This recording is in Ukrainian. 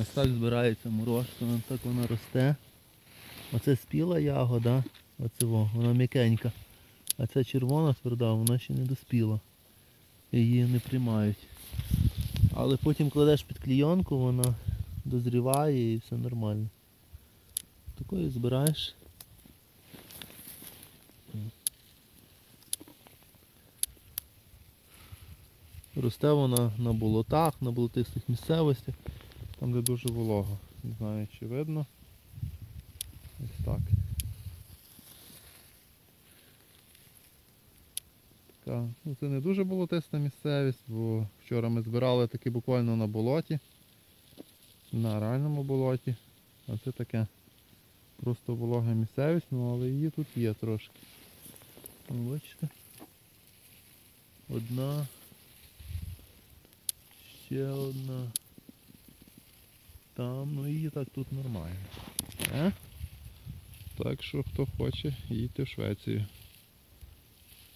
Ось так збирається морозко, так вона росте. Оце спіла ягода, оце во, вона м'якенька. А ця червона тверда, вона ще не доспіла. Її не приймають. Але потім кладеш під клійонку, вона дозріває і все нормально. Такою збираєш. Росте вона на болотах, на болотистих місцевостях, там де дуже волого. Не знаю чи видно. Ось так. Така, ну це не дуже болотиста місцевість, бо вчора ми збирали таки буквально на болоті. На реальному болоті. А це таке просто волога місцевість, ну але її тут є трошки. Бачите? Одна. Ще одна. Там, ну її так тут нормально. А? Так що хто хоче, їдьте в Швецію.